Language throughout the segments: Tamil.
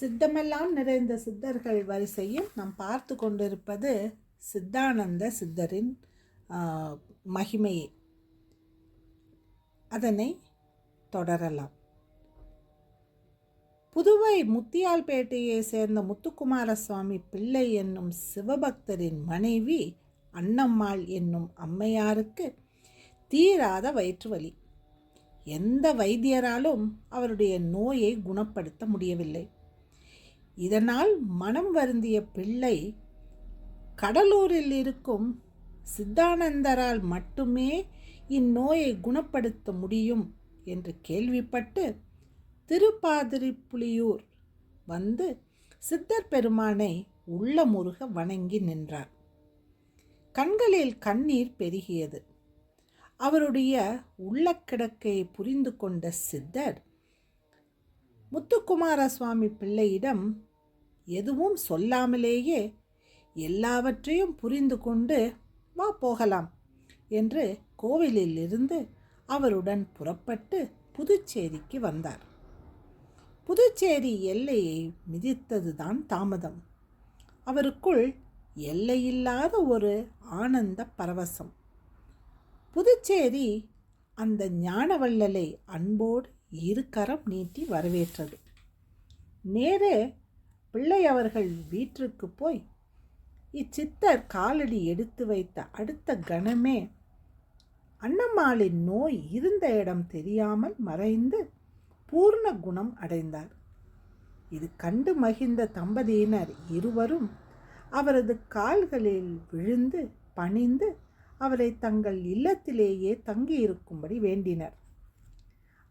சித்தமெல்லாம் நிறைந்த சித்தர்கள் வரிசையில் நாம் பார்த்து கொண்டிருப்பது சித்தானந்த சித்தரின் மகிமையே மகிமையை. அதனை தொடரலாம். புதுவை முத்தியால்பேட்டையை சேர்ந்த முத்துக்குமார சுவாமி பிள்ளை என்னும் சிவபக்தரின் மனைவி அன்னம்மாள் என்னும் அம்மையாருக்கு தீராத வயிற்று வலி எந்த வைத்தியராலும் அவருடைய நோயை குணப்படுத்த முடியவில்லை. இதனால் மனம் வருந்திய பிள்ளை கடலூரில் இருக்கும் சித்தானந்தரால் மட்டுமே இந்நோயை குணப்படுத்த முடியும் என்று கேள்விப்பட்டு திருப்பாதிரிப்புலியூர் வந்து சித்தர் பெருமானை உள்ளமுருக வணங்கி நின்றார். கண்களில் கண்ணீர் பெருகியது. அவருடைய உள்ளக்கிடக்கையை புரிந்து கொண்ட சித்தர் முத்துக்குமார சுவாமி பிள்ளையிடம் எதுவும் சொல்லாமலேயே எல்லாவற்றையும் புரிந்து கொண்டு வா போகலாம் என்று கோவிலிலிருந்து அவருடன் புறப்பட்டு புதுச்சேரிக்கு வந்தார். புதுச்சேரி எல்லையை மிதித்ததுதான் தாமதம். அவருக்குள் எல்லையில்லாத ஒரு ஆனந்த பரவசம். புதுச்சேரி அந்த ஞானவள்ளலை அன்போடு இருக்கரம் நீட்டி வரவேற்றது. நேரே பிள்ளை அவர்கள் வீட்டிற்கு போய் இச்சித்தர் காலடி எடுத்து வைத்த அடுத்த கணமே அன்னம்மாளின் நோய் இருந்த இடம் தெரியாமல் மறைந்து பூர்ண குணம் அடைந்தார். இது கண்டு மகிழ்ந்த தம்பதியினர் இருவரும் அவரது கால்களில் விழுந்து பணிந்து அவரை தங்கள் இல்லத்திலேயே தங்கியிருக்கும்படி வேண்டினர்.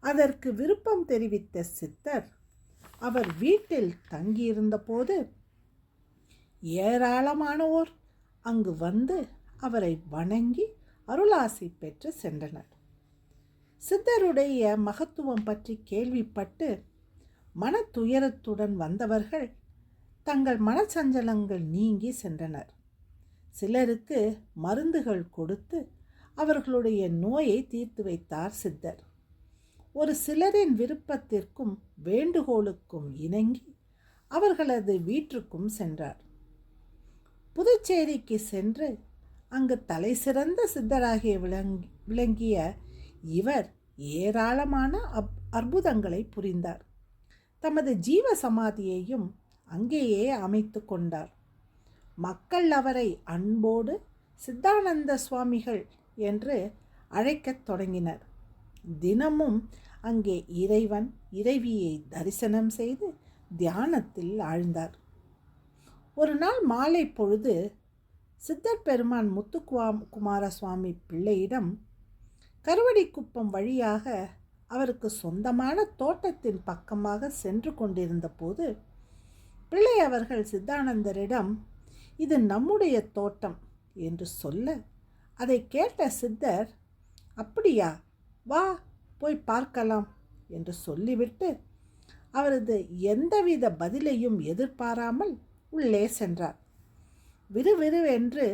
அதற்கு விருப்பம் தெரிவித்த சித்தர் அவர் வீட்டில் தங்கியிருந்தபோது ஏராளமானோர் அங்கு வந்து அவரை வணங்கி அருளாசி பெற்று சென்றனர். சித்தருடைய மகத்துவம் பற்றி கேள்விப்பட்டு மன துயரத்துடன் வந்தவர்கள் தங்கள் மனச்சஞ்சலங்கள் நீங்கி சென்றனர். சிலருக்கு மருந்துகள் கொடுத்து அவர்களுடைய நோயை தீர்த்து வைத்தார் சித்தர். ஒரு சிலரின் விருப்பத்திற்கும் வேண்டுகோளுக்கும் இணங்கி அவர்களது வீட்டுக்கும் சென்றார். புதுச்சேரிக்கு சென்று அங்கு தலை சிறந்த சித்தராகிய விளங்கி விளங்கிய இவர் ஏராளமான அப் அற்புதங்களை புரிந்தார். தமது ஜீவ சமாதியையும் அங்கேயே அமைத்து கொண்டார். மக்கள் அவரை அன்போடு சித்தானந்த சுவாமிகள் என்று அழைக்கத் தொடங்கினர். தினமும் அங்கே இறைவன் இறைவியை தரிசனம் செய்து தியானத்தில் ஆழ்ந்தார். ஒரு நாள் மாலை பொழுது சித்தர் பெருமான் முத்துக்குவா குமார சுவாமி பிள்ளையிடம் கருவடிக்குப்பம் வழியாக அவருக்கு சொந்தமான தோட்டத்தின் பக்கமாக சென்று கொண்டிருந்த போது பிள்ளை அவர்கள் சித்தானந்தரிடம் இது நம்முடைய தோட்டம் என்று சொல்ல அதை கேட்ட சித்தர் அப்படியா வா போய் பார்க்கலாம் என்று சொல்லிவிட்டு அவரது எந்தவித பதிலையும் எதிர்பாராமல் உள்ளே சென்றார். விறுவிறுவென்று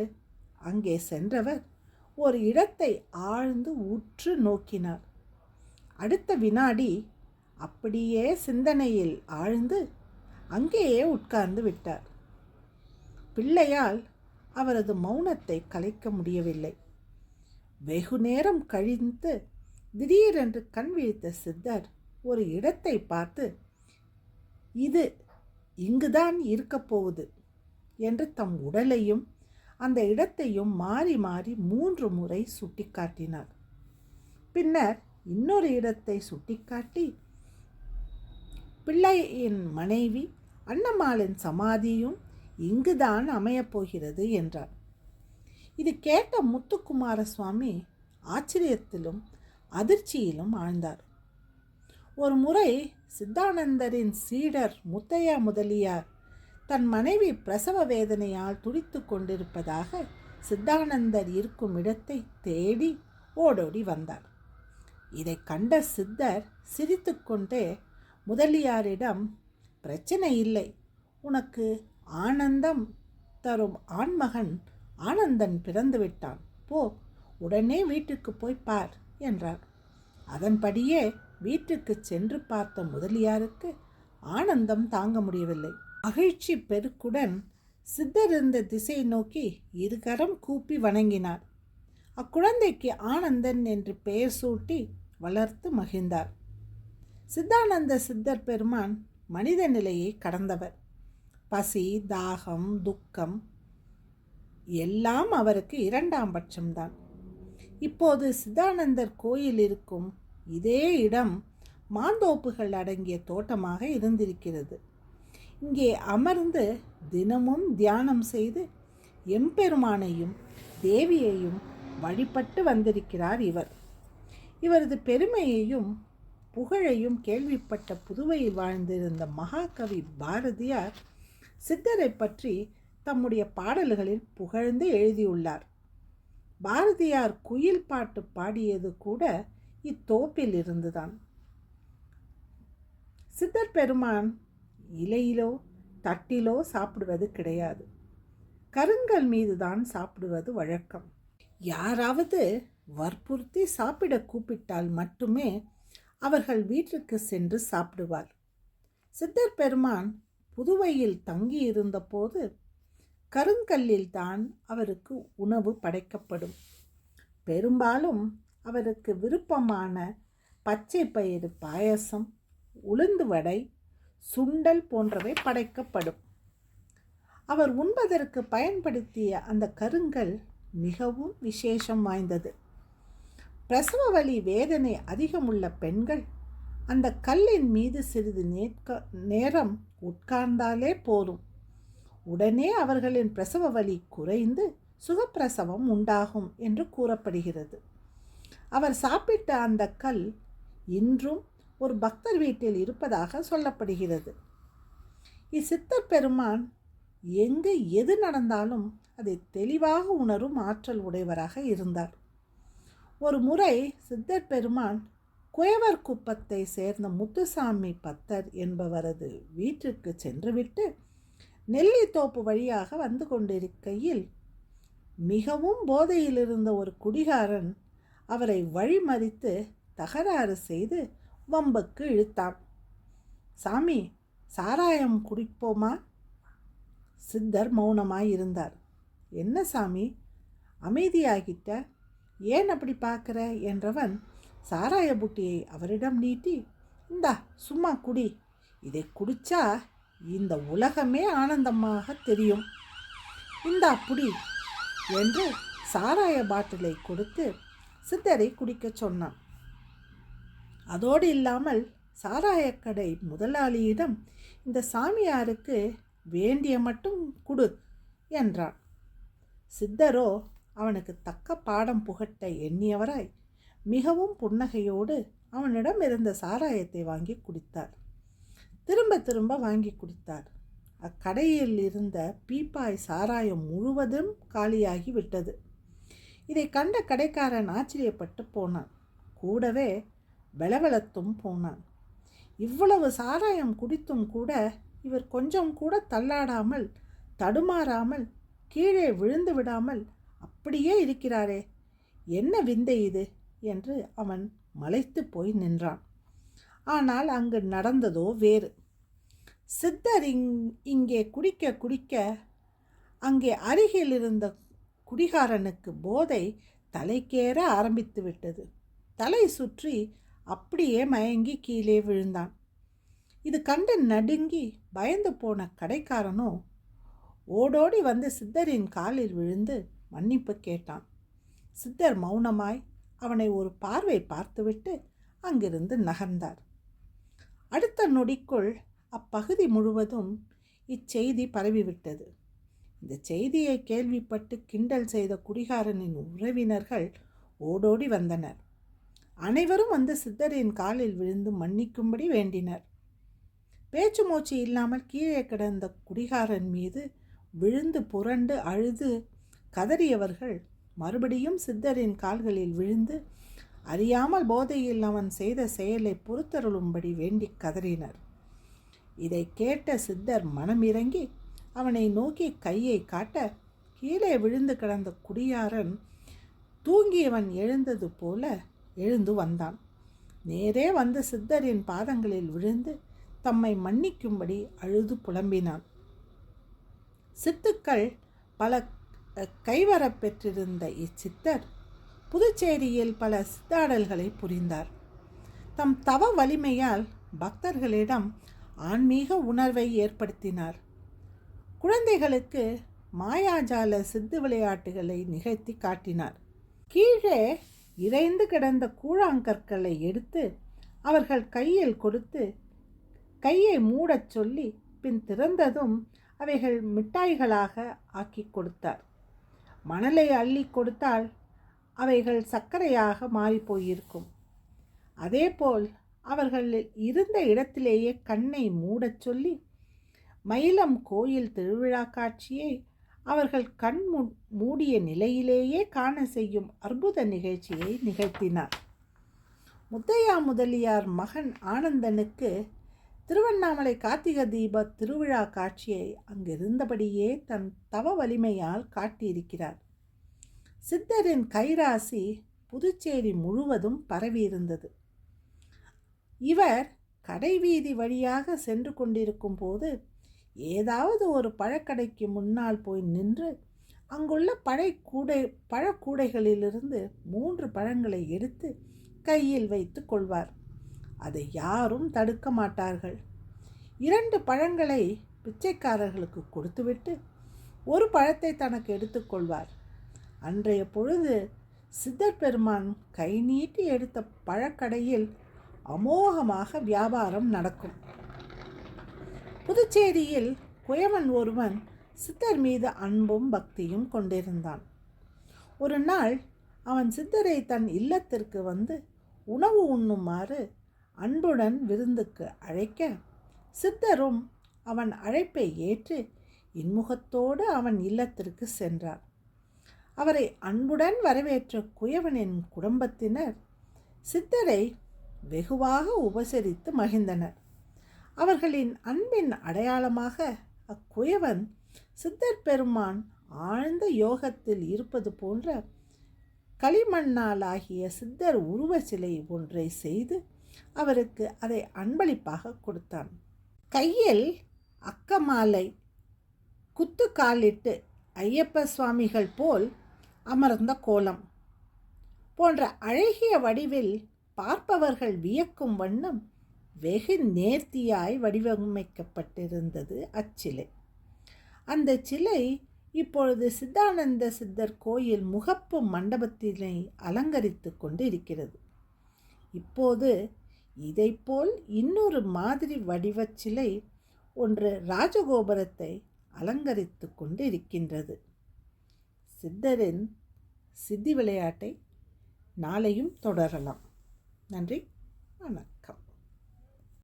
அங்கே சென்றவர் ஒரு இடத்தை ஆழ்ந்து உற்று நோக்கினார். அடுத்த வினாடி அப்படியே சிந்தனையில் ஆழ்ந்து அங்கேயே உட்கார்ந்து விட்டார். பிள்ளையால் அவரது மௌனத்தை கலைக்க முடியவில்லை. வெகு நேரம் கழிந்து திடீரென்று கண் விழித்த சித்தர் ஒரு இடத்தை பார்த்து இது இங்குதான் இருக்கப் போகுது என்று தம் உடலையும் அந்த இடத்தையும் மாறி மாறி மூன்று முறை சுட்டிக்காட்டினார். பின்னர் இன்னொரு இடத்தை சுட்டிக்காட்டி பிள்ளையின் மனைவி அன்னம்மாளின் சமாதியும் இங்குதான் அமையப் போகிறது என்றார். இது கேட்ட முத்துக்குமார சுவாமி ஆச்சரியத்திலும் அதிர்ச்சியிலும் ஆழ்ந்தார். ஒரு முறை சித்தானந்தரின் சீடர் முத்தையா முதலியார் தன் மனைவி பிரசவ வேதனையால் துடித்து கொண்டிருப்பதாக சித்தானந்தர் இருக்கும் இடத்தை தேடி ஓடோடி வந்தார். இதை கண்ட சித்தர் சிரித்துக்கொண்டே முதலியாரிடம் பிரச்சனை இல்லை. உனக்கு ஆனந்தம் தரும் ஆண்மகன் ஆனந்தன் பிறந்துவிட்டான். போ உடனே வீட்டுக்கு போய் பார். என்றார் அதன்படியே வீட்டுக்கு சென்று பார்த்த முதலியாருக்கு ஆனந்தம் தாங்க முடியவில்லை. மகிழ்ச்சி பெருக்குடன் சித்தர் இருந்த திசையை நோக்கி இருகரம் கூப்பி வணங்கினார். அக்குழந்தைக்கு ஆனந்தன் என்று பெயர் சூட்டி வளர்த்து மகிழ்ந்தார். சித்தானந்த சித்தர் பெருமான் மனித நிலையை கடந்தவர். பசி தாகம் துக்கம் எல்லாம் அவருக்கு இரண்டாம் பட்சம்தான். இப்போது சிதானந்தர் கோயில் இருக்கும் இதே இடம் மாந்தோப்புகள் அடங்கிய தோட்டமாக இருந்திருக்கிறது. இங்கே அமர்ந்து தினமும் தியானம் செய்து எம்பெருமானையும் தேவியையும் வழிபட்டு வந்திருக்கிறார் இவர். இவரது பெருமையையும் புகழையும் கேள்விப்பட்ட புதுவையில் வாழ்ந்திருந்த மகாகவி பாரதியார் சித்தரை பற்றி தம்முடைய பாடல்களில் புகழ்ந்து எழுதியுள்ளார். பாரதியார் குயில் பாட்டு பாடியது கூட இத்தோப்பில் இருந்துதான். சித்தர் பெருமான் இலையிலோ தட்டிலோ சாப்பிடுவது கிடையாது. கருங்கல் மீதுதான் சாப்பிடுவது வழக்கம். யாராவது வற்புறுத்தி சாப்பிட கூப்பிட்டால் மட்டுமே அவர்கள் வீட்டிற்கு சென்று சாப்பிடுவார். சித்தர் பெருமான் புதுவையில் தங்கியிருந்தபோது கருங்கல்லில்தான் அவருக்கு உணவு படைக்கப்படும். பெரும்பாலும் அவருக்கு விருப்பமான பச்சை பயிறு பாயசம் உளுந்து வடை சுண்டல் போன்றவை படைக்கப்படும். அவர் உண்பதற்கு பயன்படுத்திய அந்த கருங்கல் மிகவும் விசேஷம் வாய்ந்தது. பிரசவ வலி வேதனை அதிகமுள்ள பெண்கள் அந்த கல்லின் மீது சிறிது நேர்க்க நேரம் உட்கார்ந்தாலே போதும். உடனே அவர்களின் பிரசவ வலி குறைந்து சுகப்பிரசவம் உண்டாகும் என்று கூறப்படுகிறது. அவர் சாப்பிட்ட அந்த கல் இன்றும் ஒரு பக்தர் வீட்டில் இருப்பதாக சொல்லப்படுகிறது. இச்சித்தர் பெருமான் எங்கு எது நடந்தாலும் அதை தெளிவாக உணரும் ஆற்றல் உடையவராக இருந்தார். ஒரு முறை சித்தர் பெருமான் குயவர் குப்பத்தை சேர்ந்த முத்துசாமி பத்தர் என்பவரது வீட்டிற்கு சென்றுவிட்டு நெல்லித்தோப்பு வழியாக வந்து கொண்டிருக்கையில் மிகவும் போதையில் இருந்த ஒரு குடிகாரன் அவரை வழிமறித்து தகராறு செய்து வம்புக்கு இழுத்தான். சாமி சாராயம் குடிப்போமா? சித்தர் மௌனமாய் இருந்தார் என்ன சாமி? அமைதியாகிட்ட ஏன் அப்படி பார்க்குற? என்றவன் சாராய புட்டியை அவரிடம் நீட்டி இந்தா சும்மா குடி. இதை குடிச்சா இந்த உலகமே ஆனந்தமாக தெரியும். இந்தா புடி என்று சாராய பாட்டிலை கொடுத்து சித்தரை குடிக்கச் சொன்னான். அதோடு இல்லாமல் சாராயக்கடை முதலாளியிடம் இந்த சாமியாருக்கு வேண்டிய மட்டும் கொடு என்றான். சித்தரோ அவனுக்கு தக்க பாடம் புகட்ட எண்ணியவராய் மிகவும் புன்னகையோடு அவனிடம் இருந்த சாராயத்தை வாங்கி குடித்தார். திரும்ப திரும்ப வாங்கி குடித்தார். அக்கடையில் இருந்த பீப்பாய் சாராயம் முழுவதும் காலியாகி விட்டது. இதை கண்ட கடைக்காரன் ஆச்சரியப்பட்டு போனான். கூடவே வெளவெளத்தும் போனான். இவ்வளவு சாராயம் குடித்தும் கூட இவர் கொஞ்சம் கூட தள்ளாடாமல் தடுமாறாமல் கீழே விழுந்து விடாமல் அப்படியே இருக்கிறாரே என்ன விந்தை இது? என்று அவன் மலைத்து போய் நின்றான். ஆனால் அங்கு நடந்ததோ வேறு. சித்தர் இங் இங்கே குடிக்க குடிக்க அங்கே அருகில் இருந்த குடிகாரனுக்கு போதை தலைக்கேற ஆரம்பித்து விட்டது. தலை சுற்றி அப்படியே மயங்கி கீழே விழுந்தான். இது கண்டு நடுங்கி பயந்து போன கடைக்காரனோ ஓடோடி வந்து சித்தரின் காலில் விழுந்து மன்னிப்பு கேட்டான். சித்தர் மௌனமாய் அவனை ஒரு பார்வை பார்த்துவிட்டு அங்கிருந்து நகர்ந்தார். அடுத்த நொடிக்குள் அப்பகுதி முழுவதும் இச்செய்தி பரவிவிட்டது. இந்த செய்தியை கேள்விப்பட்டு கிண்டல் செய்த குடிகாரனின் உறவினர்கள் ஓடோடி வந்தனர். அனைவரும் வந்து சித்தரின் காலில் விழுந்து மன்னிக்கும்படி வேண்டினர். பேச்சு மூச்சு இல்லாமல் கீழே கிடந்த குடிகாரன் மீது விழுந்து புரண்டு அழுது கதறியவர்கள் மறுபடியும் சித்தரின் கால்களில் விழுந்து அறியாமல் போதையில் அவன் செய்த செயலை பொறுத்தருளும்படி வேண்டி கதறினர். இதை கேட்ட சித்தர் மனமிறங்கி அவனை நோக்கி கையை காட்ட கீழே விழுந்து கிடந்த குடியாரன் தூங்கியவன் எழுந்தது போல எழுந்து வந்தான். நேரே வந்த சித்தரின் பாதங்களில் விழுந்து தம்மை மன்னிக்கும்படி அழுது புலம்பினான். சித்துக்கள் பல கைவரப் பெற்றிருந்த இச்சித்தர் புதுச்சேரியில் பல சித்தாடல்களை புரிந்தார். தம் தவ வலிமையால் பக்தர்களிடம் ஆன்மீக உணர்வை ஏற்படுத்தினார். குழந்தைகளுக்கு மாயாஜால சித்து விளையாட்டுகளை நிகழ்த்தி காட்டினார். கீழே இறைந்து கிடந்த கூழாங்கற்களை எடுத்து அவர்கள் கையில் கொடுத்து கையை மூடச் சொல்லி பின் திறந்ததும் அவைகள் மிட்டாய்களாக ஆக்கி கொடுத்தார். மணலை அள்ளி கொடுத்தால் அவைகள் சர்க்கரையாக மாறிப்போயிருக்கும் அதேபோல் அவர்கள் இருந்த இடத்திலேயே கண்ணை மூடச் சொல்லி மயிலம் கோயில் திருவிழா காட்சியை அவர்கள் கண் மூடிய நிலையிலேயே காண செய்யும் அற்புத நிகழ்ச்சியை நிகழ்த்தினார். முத்தையா முதலியார் மகன் ஆனந்தனுக்கு திருவண்ணாமலை கார்த்திகை தீப திருவிழா காட்சியை அங்கிருந்தபடியே தன் தவ வலிமையால் காட்டியிருக்கிறார். சித்தரின் கைராசி புதுச்சேரி முழுவதும் பரவியிருந்தது. இவர் கடைவீதி வழியாக சென்று கொண்டிருக்கும் போது ஏதாவது ஒரு பழக்கடைக்கு முன்னால் போய் நின்று அங்குள்ள பழை கூடை பழக்கூடைகளிலிருந்து மூன்று பழங்களை எடுத்து கையில் வைத்து கொள்வார். அதை யாரும் தடுக்க மாட்டார்கள். இரண்டு பழங்களை பிச்சைக்காரர்களுக்கு கொடுத்துவிட்டு ஒரு பழத்தை தனக்கு எடுத்துக்கொள்வார் அன்றைய பொழுது சித்தர் பெருமான் கை நீட்டி எடுத்த பழக்கடையில் அமோகமாக வியாபாரம் நடக்கும். புதுச்சேரியில் குயவன் ஒருவன் சித்தர் மீது அன்பும் பக்தியும் கொண்டிருந்தான். ஒரு நாள் அவன் சித்தரை தன் இல்லத்திற்கு வந்து உணவு உண்ணுமாறு அன்புடன் விருந்துக்கு அழைக்க சித்தரும் அவன் அழைப்பை ஏற்று இன்முகத்தோடு அவன் இல்லத்திற்கு சென்றார். அவரை அன்புடன் வரவேற்ற குயவனின் குடும்பத்தினர் சித்தரை வெகுவாக உபசரித்து மகிழ்ந்தனர். அவர்களின் அன்பின் அடையாளமாக அக்குயவன் சித்தர் பெருமான் ஆழ்ந்த யோகத்தில் இருப்பது போன்ற களிமண்ணாலாகிய சித்தர் உருவ சிலை ஒன்றை செய்து அவருக்கு அதை அன்பளிப்பாக கொடுத்தான். கையில் அக்கமாலை குத்து காலிட்டு ஐயப்ப சுவாமிகள் போல் அமர்ந்த கோலம் போன்ற அழகிய வடிவில் பார்ப்பவர்கள் வியக்கும் வண்ணம் வெகு நேர்த்தியாய் வடிவமைக்கப்பட்டிருந்தது அச்சிலை. அந்த சிலை இப்பொழுது சித்தானந்த சித்தர் கோயில் முகப்பு மண்டபத்தினை அலங்கரித்து கொண்டு இருக்கிறது இப்போது இதைப்போல் இன்னொரு மாதிரி வடிவச் சிலை ஒன்று ராஜகோபுரத்தை அலங்கரித்து கொண்டு இருக்கின்றது சித்தரின் சித்தி விளையாட்டை நாளையும் தொடரலாம். நன்றி வணக்கம்